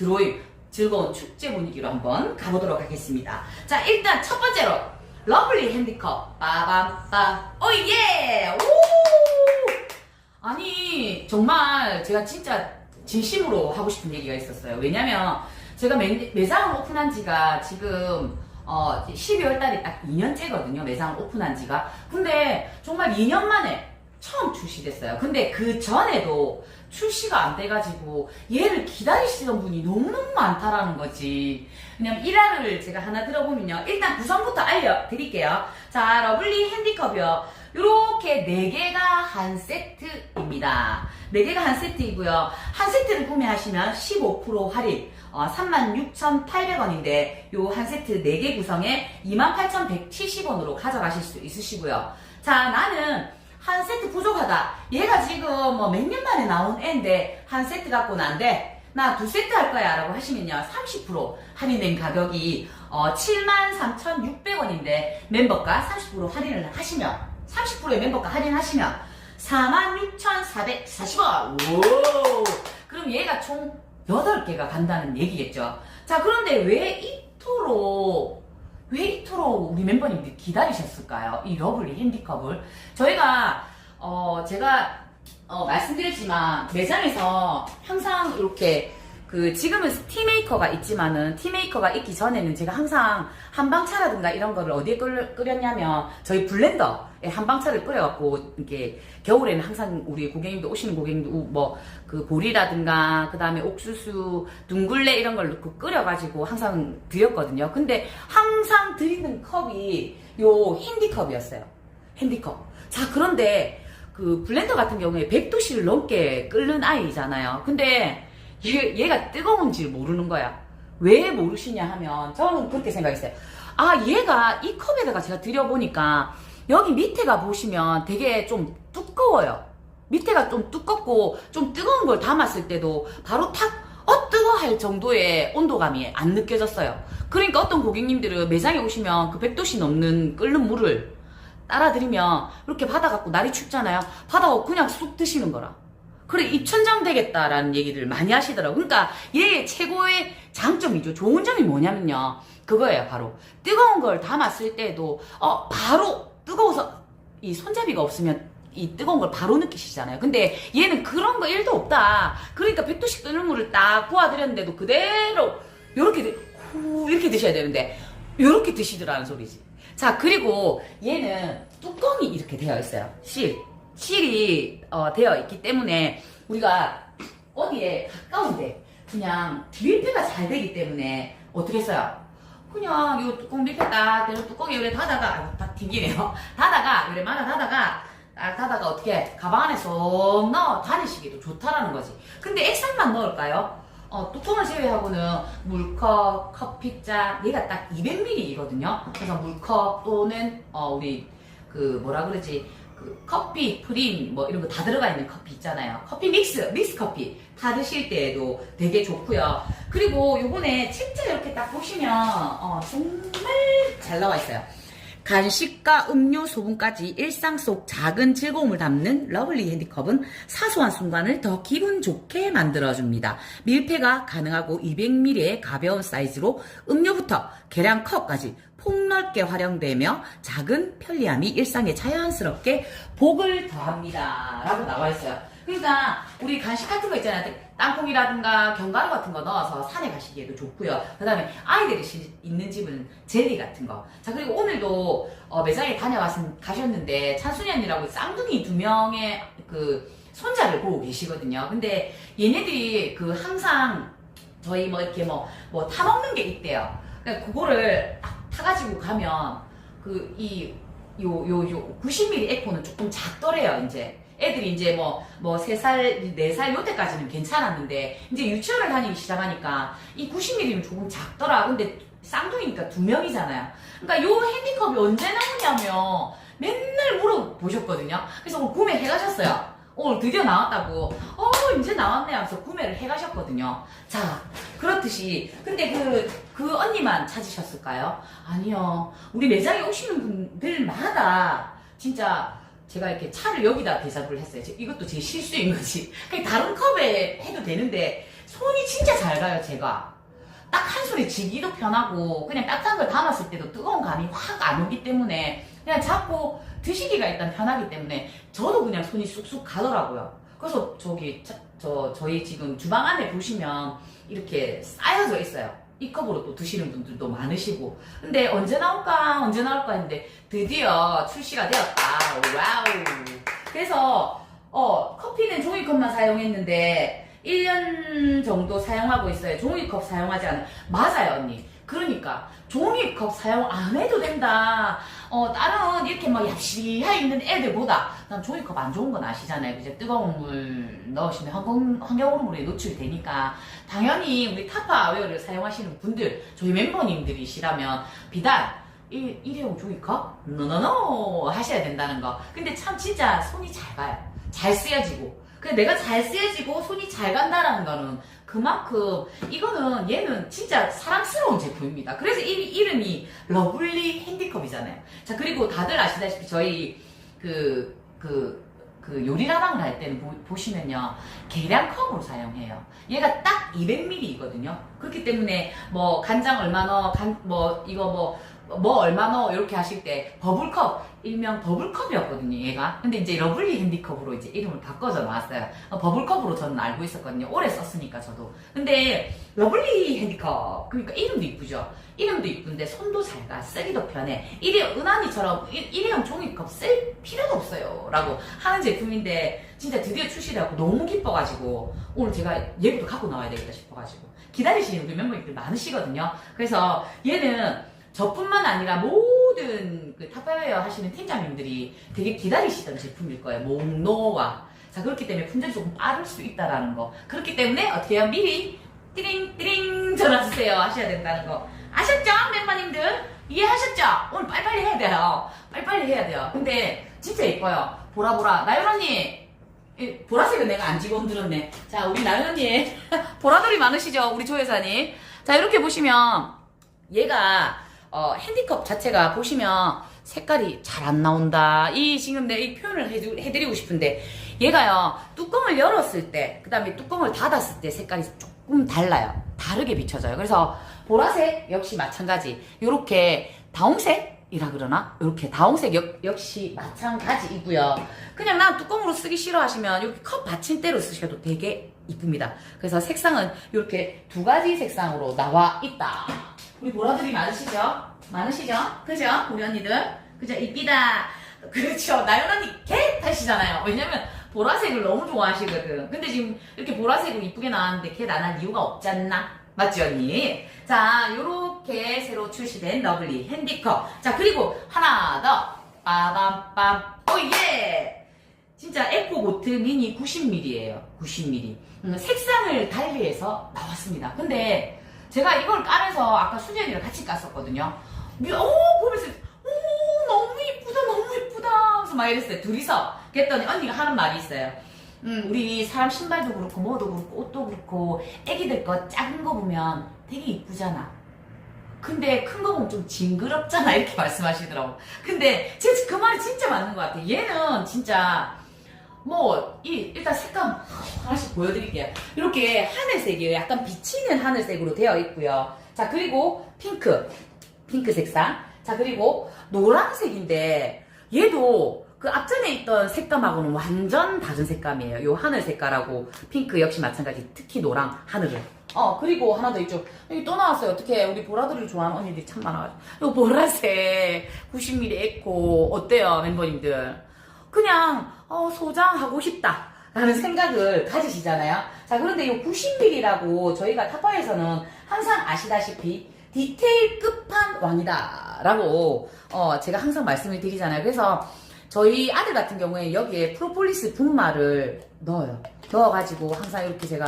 드로잉 즐거운 축제 분위기로 한번 가보도록 하겠습니다. 자, 일단 첫 번째로 러블리 핸디컵 빠밤빠 오예! 오! 아니 정말 제가 진짜 진심으로 하고 싶은 얘기가 있었어요. 왜냐면 제가 매, 매장을 오픈한 지가 지금 어 12월 달에 딱 2년째거든요. 매장을 오픈한 지가. 근데 정말 2년 만에 처음 출시됐어요. 근데 그 전에도 출시가 안 돼가지고 얘를 기다리시던 분이 너무너무 많다라는 거지. 왜냐면 일화를 제가 하나 들어보면요. 일단 구성부터 알려드릴게요. 자, 러블리 핸디컵이요. 요렇게 4개가 한 세트입니다. 4개가 한 세트이고요. 한 세트를 구매하시면 15% 할인, 어, 36,800원인데 요 한 세트 4개 구성에 28,170원으로 가져가실 수 있으시고요. 자, 나는 한 세트 부족하다. 얘가 지금 뭐 몇 년 만에 나온 애인데 한 세트 갖고는 안 돼. 나 두 세트 할 거야 라고 하시면요 30% 할인된 가격이 어, 73,600원인데 멤버가 30% 할인을 하시면 30%의 멤버가 할인하시면 46,440원 오 그럼 얘가 총 8개가 간다는 얘기겠죠 자 그런데 왜 이토록 우리 멤버님들이 기다리셨을까요? 이 러블리 핸디컵을 저희가 어 제가 어, 말씀드렸지만 매장에서 항상 이렇게 그 지금은 티메이커가 있지만은 티메이커가 있기 전에는 제가 항상 한방차라든가 이런 거를 어디에 끓, 끓였냐면 저희 블렌더에 한방차를 끓여갖고 이렇게 겨울에는 항상 우리 고객님들 오시는 고객님들 뭐그 보리라든가 그 다음에 옥수수 둥글레 이런 걸 넣고 끓여가지고 항상 드렸거든요. 근데 항상 드리는 컵이 요 핸디컵이었어요. 핸디컵. 자 그런데 그 블렌더 같은 경우에 100도씨를 넘게 끓는 아이잖아요. 근데 얘, 얘가 뜨거운지 모르는 거야. 왜 모르시냐 하면 저는 그렇게 생각했어요. 아 얘가 이 컵에다가 제가 드려보니까 여기 밑에가 보시면 되게 좀 두꺼워요. 밑에가 좀 두껍고 좀 뜨거운 걸 담았을 때도 바로 탁 어 뜨거 할 정도의 온도감이 안 느껴졌어요. 그러니까 어떤 고객님들은 매장에 오시면 그 100도씨 넘는 끓는 물을 따라 드리면 이렇게 받아갖고 날이 춥잖아요. 받아갖고 그냥 쑥 드시는 거라. 그래 입천장 되겠다라는 얘기를 많이 하시더라고요. 그러니까 얘의 최고의 장점이죠. 좋은 점이 뭐냐면요. 그거예요, 바로. 뜨거운 걸 담았을 때도 어 바로 뜨거워서 이 손잡이가 없으면 이 뜨거운 걸 바로 느끼시잖아요. 근데 얘는 그런 거 1도 없다. 그러니까 100도씩 끓는 물을 딱 부어드렸는데도 그대로 요렇게 후 이렇게 드셔야 되는데 요렇게 드시더라는 소리지. 자 그리고 얘는 뚜껑이 이렇게 되어 있어요. 실 실이 어, 되어 있기 때문에 우리가 어디에 가까운데 그냥 밀폐가 잘 되기 때문에 어떻게 했어요? 그냥 요 뚜껑 밀폐 딱 대서 뚜껑에 요래 닫아가 아이고, 다 튕기네요. 닫아가 요래 막아 닫아가 딱 닫아가 어떻게 가방 안에 쏙 넣어 다니시기도 좋다라는 거지. 근데 액상만 넣을까요? 어, 뚜껑을 제외하고는 물컵, 커피잔, 얘가 딱 200ml거든요. 그래서 물컵 또는 어, 우리 그 뭐라 그러지 그 커피, 프린 뭐 이런 거 다 들어가 있는 커피 있잖아요. 커피 믹스, 믹스 커피 다 드실 때에도 되게 좋고요. 그리고 요번에 책자 이렇게 딱 보시면 어, 정말 잘 나와 있어요. 간식과 음료, 소분까지 일상 속 작은 즐거움을 담는 러블리 핸디컵은 사소한 순간을 더 기분 좋게 만들어줍니다. 밀폐가 가능하고 200ml의 가벼운 사이즈로 음료부터 계량컵까지 폭넓게 활용되며 작은 편리함이 일상에 자연스럽게 복을 더합니다. 라고 나와 있어요. 그러니까 우리 간식 같은 거 있잖아요. 땅콩이라든가 견과류 같은 거 넣어서 산에 가시기에도 좋고요. 그 다음에 아이들이 시- 있는 집은 젤리 같은 거. 자 그리고 오늘도 어, 매장에 다녀왔 가셨는데 찬순이 언니라고 쌍둥이 두 명의 그 손자를 보고 계시거든요. 근데 얘네들이 그 항상 저희 뭐 이렇게 뭐 뭐 타먹는 게 있대요. 그러니까 그거를 딱 타가지고 가면 그 이 요 요 요 90mm 에코는 조금 작더래요 이제. 애들이 이제 뭐뭐 3살 4살 요때까지는 괜찮았는데 이제 유치원을 다니기 시작하니까 이 90mm는 조금 작더라. 근데 쌍둥이니까 두 명이잖아요. 그러니까 요 핸디컵이 언제 나오냐며 맨날 물어보셨거든요. 그래서 구매해 가셨어요 오늘 드디어 나왔다고 어 이제 나왔네 하면서 구매를 해 가셨거든요 자 그렇듯이 근데 그, 그 언니만 찾으셨을까요? 아니요. 우리 매장에 오시는 분들마다 진짜 제가 이렇게 차를 여기다 대접을 했어요. 제- 이것도 제 실수인 거지. 그냥 다른 컵에 해도 되는데 손이 진짜 잘 가요, 제가. 딱 한 손에 쥐기도 편하고, 그냥 따뜻한 걸 담았을 때도 뜨거운 감이 확 안 오기 때문에, 그냥 잡고 드시기가 일단 편하기 때문에, 저도 그냥 손이 쑥쑥 가더라고요. 그래서 저기, 저, 저, 저희 지금 주방 안에 보시면 이렇게 쌓여져 있어요. 이 컵으로 또 드시는 분들도 많으시고. 근데 언제 나올까, 언제 나올까 했는데, 드디어 출시가 되었다. 와우. 그래서, 어, 커피는 종이컵만 사용했는데, 1년 정도 사용하고 있어요. 종이컵 사용하지 않아요. 맞아요, 언니. 그러니까, 종이컵 사용 안 해도 된다. 어, 다른 이렇게 막 얍시하 있는 애들보다, 난 종이컵 안 좋은 건 아시잖아요. 이제 뜨거운 물 넣으시면 환경, 환경오염물에 노출되니까, 당연히 우리 타파웨어를 사용하시는 분들, 저희 멤버님들이시라면, 비단, 일, 일회용 종이컵? 노노노! 하셔야 된다는 거. 근데 참 진짜 손이 잘 가요. 잘 쓰여지고. 근데 내가 잘 쓰여지고 손이 잘 간다라는 거는 그만큼 이거는 얘는 진짜 사랑스러운 제품입니다. 그래서 이, 이름이 러블리 핸디컵이잖아요. 자 그리고 다들 아시다시피 저희 그 그, 그 요리라방을 할 때는 보, 시면요 계량컵으로 사용해요. 얘가 딱 200ml이거든요. 그렇기 때문에 뭐 간장 얼마 넣어, 간, 뭐 이거 뭐, 뭐 얼마 넣어 이렇게 하실 때 버블컵 일명 버블컵이었거든요 얘가. 근데 이제 러블리 핸디컵으로 이제 이름을 바꿔서 나왔어요. 어, 버블컵으로 저는 알고 있었거든요. 오래 썼으니까 저도. 근데 러블리 핸디컵 그러니까 이름도 이쁘죠? 이름도 이쁜데 손도 잘 가 쓰기도 편해. 일회 은하니처럼 일- 일회용 종이컵 쓸 필요도 없어요. 라고 하는 제품인데 진짜 드디어 출시되고 너무 기뻐가지고 오늘 제가 얘부터 갖고 나와야 되겠다 싶어가지고 기다리시는 우리 멤버님들 많으시거든요. 그래서 얘는 저뿐만 아니라 모든 그 타파웨어 하시는 팀장님들이 되게 기다리시던 제품일 거예요. 목노와. 자, 그렇기 때문에 품절이 조금 빠를 수 있다라는 거. 그렇기 때문에 어떻게 해요? 미리 띠링, 띠링 전화 주세요. 하셔야 된다는 거. 아셨죠? 멤버님들? 이해하셨죠? 오늘 빨리빨리 해야 돼요. 빨리빨리 해야 돼요. 근데 진짜 예뻐요. 보라보라. 나연 언니. 이 보라색은 내가 안 집어 들었네. 자, 우리 나연 언니. 보라돌이 많으시죠? 우리 조 여사님. 자, 이렇게 보시면 얘가 어, 핸디컵 자체가 보시면 색깔이 잘 안 나온다. 이 지금 내 이 표현을 해주, 해드리고 싶은데 얘가요 뚜껑을 열었을 때, 그 다음에 뚜껑을 닫았을 때 색깔이 조금 달라요. 다르게 비춰져요. 그래서 보라색 역시 마찬가지. 요렇게 다홍색이라 그러나? 요렇게 다홍색 역, 역시 마찬가지이고요. 그냥 난 뚜껑으로 쓰기 싫어하시면 이렇게 컵 받침대로 쓰셔도 되게 이쁩니다. 그래서 색상은 이렇게 두 가지 색상으로 나와 있다. 우리 보라들이 많으시죠? 많으시죠? 그죠? 우리 언니들? 그죠? 이쁘다. 그렇죠. 나연 언니 개 타시잖아요. 왜냐면 보라색을 너무 좋아하시거든. 근데 지금 이렇게 보라색으로 이쁘게 나왔는데 걔안할 이유가 없잖나? 맞지 언니? 자, 요렇게 새로 출시된 러블리 핸디컵. 자, 그리고 하나 더. 빠밤빰. 오예! 진짜 에코 보트 미니 90ml예요. 90ml. 음, 색상을 달리해서 나왔습니다. 근데 제가 이걸 까면서 아까 수진이랑 같이 깠었거든요. 미- 오 보면서 오 너무 이쁘다 너무 이쁘다 하면서 막 이랬어요. 둘이서 그랬더니 언니가 하는 말이 있어요. 음, 우리 사람 신발도 그렇고 뭐도 그렇고 옷도 그렇고 애기들 거 작은 거 보면 되게 이쁘잖아. 근데 큰 거 보면 좀 징그럽잖아 이렇게 말씀하시더라고. 근데 진짜 그 말이 진짜 맞는 것 같아. 얘는 진짜 뭐, 이, 일단 색감 하나씩 보여드릴게요. 이렇게 하늘색이에요. 약간 비치는 하늘색으로 되어 있고요. 자, 그리고 핑크. 핑크 색상. 자, 그리고 노란색인데, 얘도 그 앞전에 있던 색감하고는 완전 다른 색감이에요. 요 하늘 색깔하고 핑크 역시 마찬가지. 특히 노랑, 하늘을. 어, 그리고 하나 더 있죠. 여기 또 나왔어요. 어떻게 우리 보라들을 좋아하는 언니들이 참 많아가지고. 요 보라색 90ml 에코. 어때요, 멤버님들? 그냥 어, 소장하고 싶다. 라는 생각을 가지시잖아요. 자, 그런데 이 90ml라고 저희가 타파에서는 항상 아시다시피 디테일 끝판 왕이다. 라고, 어, 제가 항상 말씀을 드리잖아요. 그래서 저희 아들 같은 경우에 여기에 프로폴리스 분말을 넣어요. 넣어가지고 항상 이렇게 제가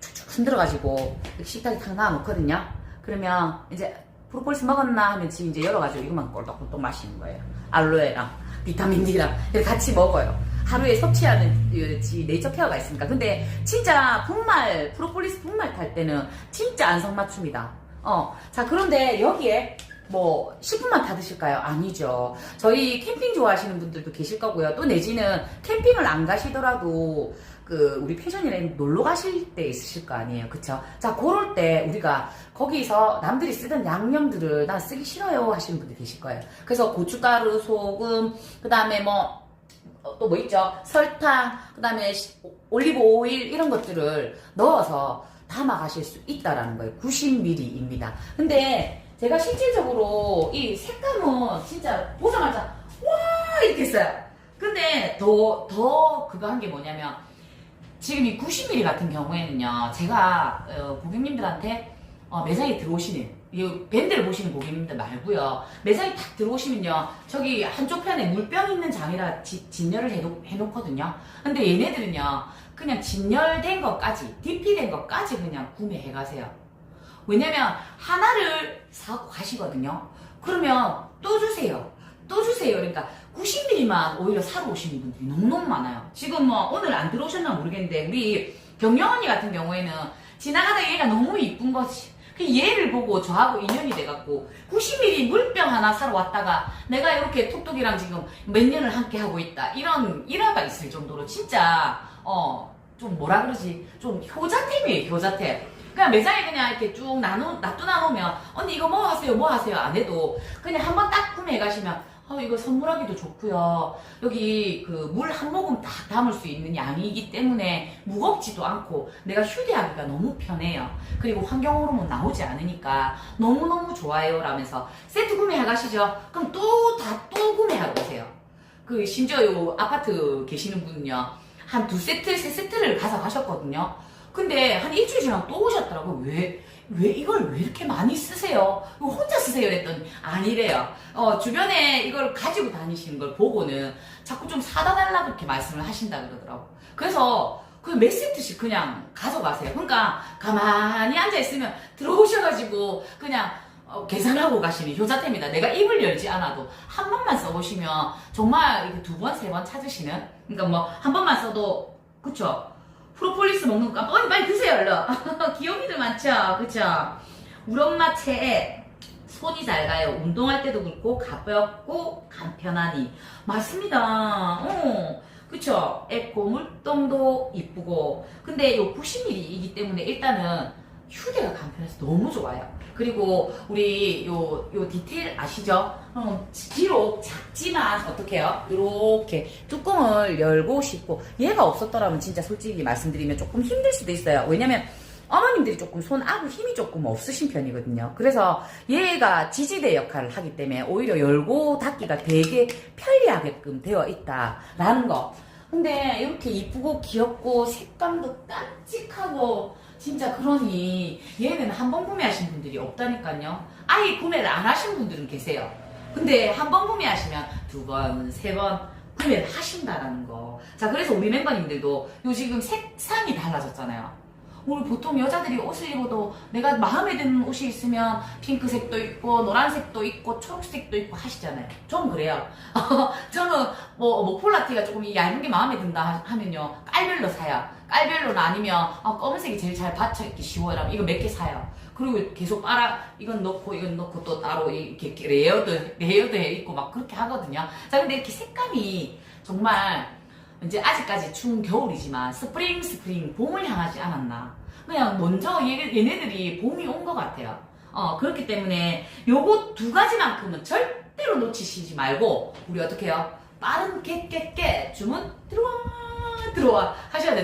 축축 흔들어가지고 식탁에 탁 놔놓거든요. 그러면 이제 프로폴리스 먹었나 하면 지금 이제 열어가지고 이것만 꼴떡꼴떡 마시는 거예요. 알로에랑 비타민 D랑 같이 먹어요. 하루에 섭취하는 네이처 케어가 있으니까. 근데 진짜 분말, 프로폴리스 분말 탈 때는 진짜 안성맞춤이다. 어. 자, 그런데 여기에 뭐 10분만 다 드실까요? 아니죠. 저희 캠핑 좋아하시는 분들도 계실 거고요. 또 내지는 캠핑을 안 가시더라도 그 우리 패션이라인 놀러 가실 때 있으실 거 아니에요. 그쵸? 자, 그럴 때 우리가 거기서 남들이 쓰던 양념들을 난 쓰기 싫어요 하시는 분들 계실 거예요. 그래서 고춧가루, 소금, 그 다음에 뭐, 또 뭐 있죠? 설탕, 그 다음에 올리브 오일 이런 것들을 넣어서 담아 가실 수 있다라는 거예요. 90ml입니다. 근데 제가 실질적으로 이 색감은 진짜 보자마자 와 이렇게 써요. 근데 더, 더 그거 한 게 뭐냐면 지금 이 90ml 같은 경우에는요, 제가 어, 고객님들한테 어, 매장에 들어오시는 이 밴드를 보시는 고객님들 말고요, 매장에 딱 들어오시면요, 저기 한쪽 편에 물병 있는 장이라 지- 진열을 해놓, 해놓거든요. 근데 얘네들은요, 그냥 진열된 것까지, DP된 것까지 그냥 구매해 가세요. 왜냐면 하나를 사고 가시거든요. 그러면 또 주세요. 또 주세요. 그러니까 90ml만 오히려 사러 오시는 분들이 너무너무 많아요. 지금 뭐 오늘 안 들어오셨나 모르겠는데 우리 경영 언니 같은 경우에는 지나가다 얘가 너무 이쁜 거지. 그 얘를 보고 저하고 인연이 돼갖고 90ml 물병 하나 사러 왔다가 내가 이렇게 톡톡이랑 지금 몇 년을 함께 하고 있다. 이런 일화가 있을 정도로 진짜 어 좀 뭐라 그러지? 좀 효자템이에요, 효자템. 그냥 매장에 그냥 이렇게 쭉 나눠, 놔두나 놓으면, 언니 이거 뭐 하세요, 뭐 하세요, 안 해도, 그냥 한번 딱 구매해 가시면, 어, 이거 선물하기도 좋고요. 여기 그 물 한 모금 딱 담을 수 있는 양이기 때문에 무겁지도 않고, 내가 휴대하기가 너무 편해요. 그리고 환경 호르몬 나오지 않으니까 너무너무 좋아요. 라면서 세트 구매해 가시죠. 그럼 또 다또 구매하고 오세요. 그 심지어 요 아파트 계시는 분은요. 한 두 세트, 세 세트를 가져가셨거든요. 근데 한 일주일 지나고 또 오셨더라고요. 왜, 왜 이걸 왜 이렇게 많이 쓰세요? 혼자 쓰세요? 그랬더니 아니래요. 어, 주변에 이걸 가지고 다니시는 걸 보고는 자꾸 좀 사다 달라고 그렇게 말씀을 하신다 그러더라고. 그래서 그몇 세트씩 그냥 가져가세요. 그러니까 가만히 앉아 있으면 들어오셔가지고 그냥 어, 계산하고 가시는 효자템이다. 내가 입을 열지 않아도 한 번만 써보시면 정말 이렇게 두 번, 세 번 찾으시는 그러니까 뭐 한 번만 써도 그쵸? 프로폴리스 먹는 거. 빨리 빨리 드세요 얼른 귀요미들 많죠? 그쵸? 우리 엄마 체에 손이 잘 가요. 운동할 때도 그렇고 가볍고 간편하니 맞습니다. 어. 그쵸? 에코 물동도 이쁘고. 근데 요 90ml이기 때문에 일단은 휴대가 간편해서 너무 좋아요 그리고 우리 요, 요 디테일 아시죠? 어, 비록 작지만 어떻게 해요? 이렇게 뚜껑을 열고 싶고 얘가 없었더라면 진짜 솔직히 말씀드리면 조금 힘들 수도 있어요. 왜냐면 어머님들이 조금 손 아구 힘이 조금 없으신 편이거든요. 그래서 얘가 지지대 역할을 하기 때문에 오히려 열고 닫기가 되게 편리하게끔 되어 있다라는 거. 근데 이렇게 이쁘고 귀엽고 색감도 깜찍하고 진짜 그러니 얘는 한 번 구매하신 분들이 없다니까요. 아예 구매를 안 하신 분들은 계세요. 근데 한 번 구매하시면 두 번, 세 번 구매를 하신다라는 거. 자, 그래서 우리 멤버님들도 요 지금 색상이 달라졌잖아요. 오늘 보통 여자들이 옷을 입어도 내가 마음에 드는 옷이 있으면 핑크색도 있고 노란색도 있고 초록색도 있고 하시잖아요. 좀 그래요. 저는 뭐, 뭐 폴라티가 조금 이 얇은 게 마음에 든다 하- 하면요 깔별로 사요. 깔별로는 아니면 아, 검은색이 제일 잘 받쳐 입기 쉬워요. 이거 몇 개 사요. 그리고 계속 빨아 이건 넣고 이건 넣고 또 따로 이렇게 레이어드 레이어드 해 있고 막 그렇게 하거든요. 자 근데 이렇게 색감이 정말 이제 아직까지 추운 겨울이지만 스프링 스프링 봄을 향하지 않았나. 그냥 먼저 얘, 얘네들이 봄이 온 것 같아요. 어 그렇기 때문에 요거 두 가지만큼은 절대로 놓치시지 말고 우리 어떻게 해요? 빠른 깨깨깨 주문 들어와 들어와 하셔야 된다.